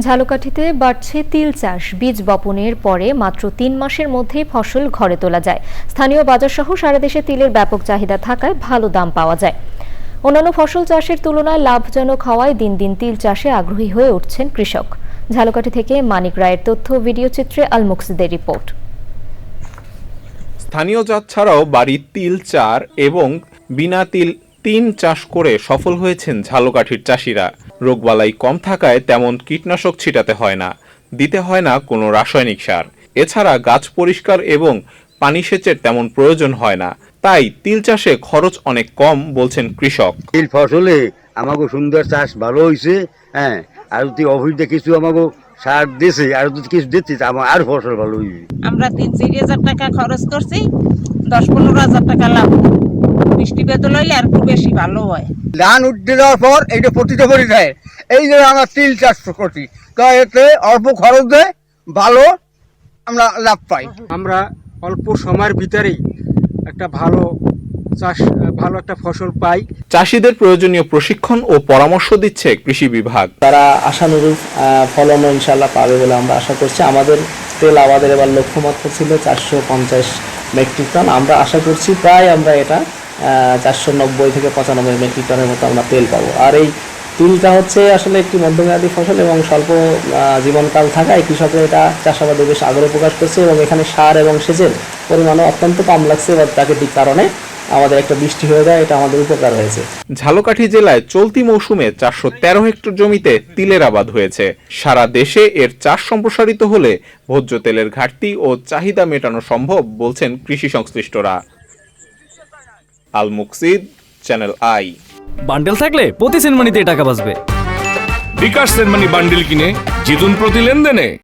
ঝালকাঠিতে বাড়ছে তিল চাষ। বীজ বপনের পরে মাত্র তিন মাসের মধ্যেই ফসল ঘরে তোলা যায়। স্থানীয় বাজারসহ সারা দেশে তিলের ব্যাপক চাহিদা থাকায় ভালো দাম পাওয়া যায়। অন্যান্য ফসল চাষের তুলনায় লাভজনক হওয়ায় দিন দিন তিল চাষে আগ্রহী হয়ে উঠছেন কৃষক। ঝালকাঠি থেকে মানিক রায়ের তথ্য, ভিডিও চিত্রে আল মুকসিদের রিপোর্ট। স্থানীয় জাত ছাড়াও বাড়ির তিল, চার এবং বিনা তিল তিন চাষ করে সফল হয়েছেন ঝালকাঠির চাষিরা। রোগবালাই কম থাকায় তেমন কীটনাশক ছিটাতে হয় না দিতে হয় না কোনো রাসায়নিক সার। এছাড়া গাছ পরিষ্কার এবং পানি সেচের তেমন প্রয়োজন হয় না তাই তিল চাষে খরচ অনেক কম বলছেন কৃষক। তিল ফসলে আমাকে সুন্দর চাষ ভালো হয়েছে হ্যাঁ আর যদি অভিজ্ঞতা কিছু আমাকে সার দিছে আর যদি কিছু দিচ্ছে তা আমার আর ফসল ভালো হইবে। আমরা তিন চারি হাজার টাকা খরচ করছি দশ পনেরো হাজার টাকা লাভ বৃষ্টি বেদল হইলে আর একটু বেশি ভালো হয়। ধান উঠতে দেওয়ার পর এইটা পতিত করে দেয়। এই জন্য আমরা তিল চাষ করছি তো এতে অল্প খরচে ভালো আমরা লাভ পাই। আমরা অল্প সময়ের ভিতরেই একটা ভালো চাষ ভালো একটা ফসল পাই। চাষিদের প্রয়োজনীয় প্রশিক্ষণ ও পরামর্শ দিচ্ছে কৃষি বিভাগ। তারা আশানুরূপ আহ, ফলনও ইনশাল্লাহ পাবে বলে আমরা আশা করছি। আমাদের তেল আমাদের এবার লক্ষ্যমাত্রা ছিল চারশো পঞ্চাশ মেট্রিক টন। আমরা আশা করছি প্রায় আমরা এটা চারশো নব্বই থেকে পঁচানব্বই মেট্রিক টনের মতো আমরা তেল পাবো। আর এই তিলটা হচ্ছে আসলে একটি মধ্যমেয়াদী ফসল এবং স্বল্প জীবনকাল থাকায় কৃষকরা এটা চাষাবাদে বেশ আগ্রহ প্রকাশ করছে এবং এখানে সার এবং সেচের পরিমাণও অত্যন্ত কম লাগছে বা প্রাকৃতিক কারণে আমাদের একটা বৃষ্টি হয়ে যায়, এটা আমাদের উপকার হয়েছে। ঝালকাঠি জেলায় চলতি মৌসুমে চারশো তেরো হেক্টর জমিতে তিলের আবাদ হয়েছে। সারা দেশে এর চাষ সম্প্রসারিত হলে ভোজ্য তেলের ঘাটতি ও চাহিদা মেটানো সম্ভব বলছেন কৃষি সংশ্লিষ্টরা। Al Muksid channel I bundle থাকলে প্রতি সিনেমানিতে টাকা বাঁচবে। বিকাশ সেনমানি বান্ডিল কিনে জিতুন প্রতি লেনদেনে।